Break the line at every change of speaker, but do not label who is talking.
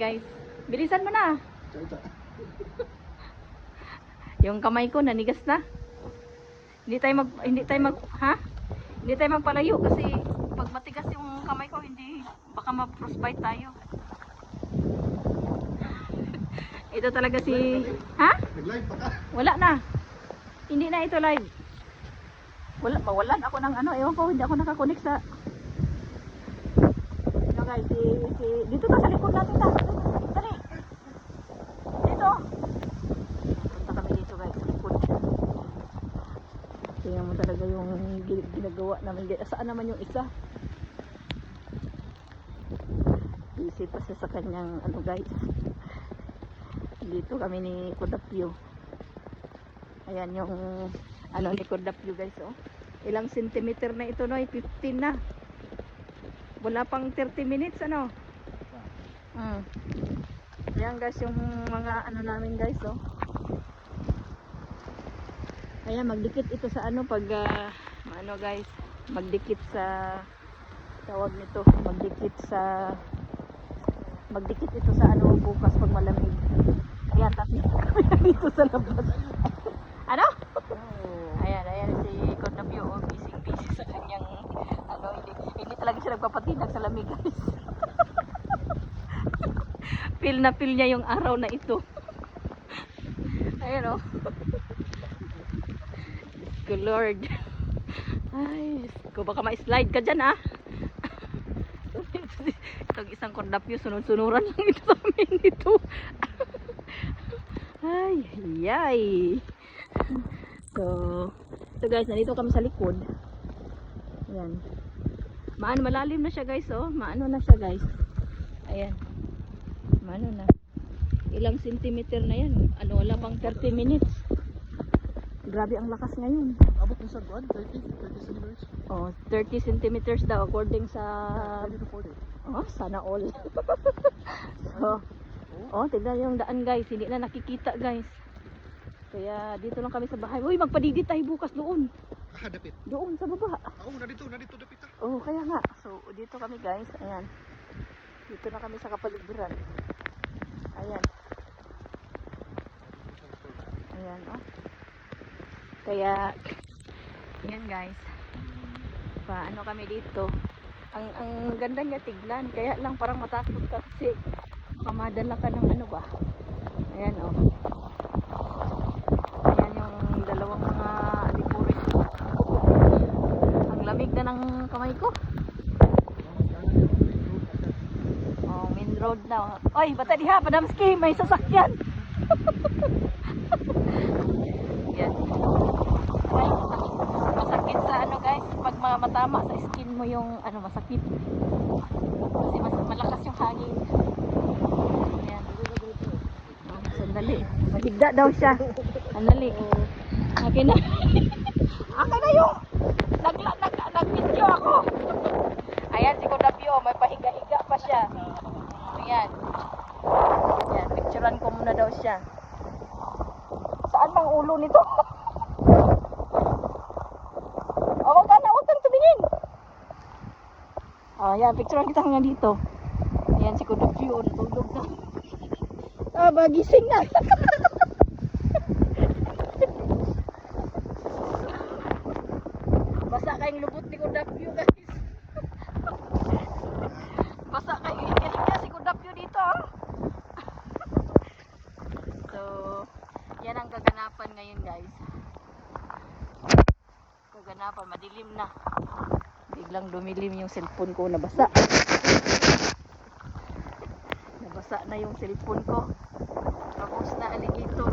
guys. Bilisan mo na. Yung kamay ko nanigas na. Hindi tayo mag hindi tayo mag ha? Hindi tayo magpalayo kasi pag matigas yung kamay ko hindi baka ma-frostbite tayo. ito talaga si ha?
Nag-live pa ka.
Wala na. Hindi na ito live. Wala, mawalan ako ng ano, ewan ko, hindi ako nakakonect sa guys, si, si, dito ta sa likod natin ta. Dali. Dito. Punta kami dito guys, sa likod. Tingnan mo talaga yung gi- ginagawa namin. Saan naman yung isa? Busy pa siya sa kanyang ano guys. Dito kami ni Kodapyo. Ayan yung ano ni Kodapyo guys oh. Ilang centimeter na ito no? 15 na. Wala pang 30 minutes ano. Mm. Ayan guys yung mga ano namin guys oh. Ayan magdikit ito sa ano pag ah, ano guys magdikit sa tawag nito magdikit sa magdikit ito sa ano bukas pag malamig. Ayan tapos dito sa labas. ano? Ayan, ayan si Condamio, oh, busy busy sa kanyang, ano, hindi, hindi talaga siya nagpapatinag sa lamig, guys. feel na feel niya yung araw na ito. Ayan, oh. Diyos ko, Lord. Ay, ko, baka ma-slide ka dyan, ah. Itong isang kondapyo, sunod-sunuran lang ito sa amin ito. Ay, yay. So, so guys, nandito kami sa likod. Ayan. Maano, malalim na siya guys, oh. Maano na siya guys. Ayan. Maano na. Ilang centimeter na yan. Ano, wala pang 30 minutes. Grabe ang lakas ngayon.
Abot mo sa kuan, 30, 30 centimeters.
Oh, 30 centimeters daw according sa...
30 to 40.
Oh, sana all. so, oh, tignan yung daan guys. Hindi na nakikita guys. Kaya dito lang kami sa bahay. Uy, magpadidit tayo bukas doon.
Ah, dapit.
Doon sa baba.
Oo, nandito, nandito, dapit ah.
Oh, kaya nga. So, dito kami guys. Ayan. Dito na kami sa kapaligiran. Ayan. Ayan, oh. Kaya, ayan guys. Paano kami dito? Ang ang ganda niya tignan. Kaya lang parang matakot ka kasi baka madala ka ng ano ba. Ayan, oh. Ayan yung dalawang mga alipuris. Ang lamig na ng kamay ko. Oh, main road na. Oy, bata diha, Padamski, may sasakyan. Yan. Ay, masakit, sa ano guys, pag ma- matama sa skin mo yung ano masakit. Kasi mas malakas yung hangin. Yan. Sandali. Mahigda daw siya. Sandali. Akin na. Akin na yung nag, nag, nag-video ako. Ayan, si Kodapio, may pahiga-higa pa siya. Ayan. Ayan, picturean ko muna daw siya. Saan bang ulo nito? o, wag ka na, wag kang tumingin. Oh, ayan, picturean kita hanggang dito. Ayan, si Kodapio, natulog na. Ah, bagising na. Basa kayong lubot ni Kodapio, guys. Basa kayo higa-higa si Kudapyo dito. oh. so, yan ang kaganapan ngayon guys. Kaganapan, madilim na. Biglang dumilim yung cellphone ko, nabasa. nabasa na yung cellphone ko. Tapos na alligator.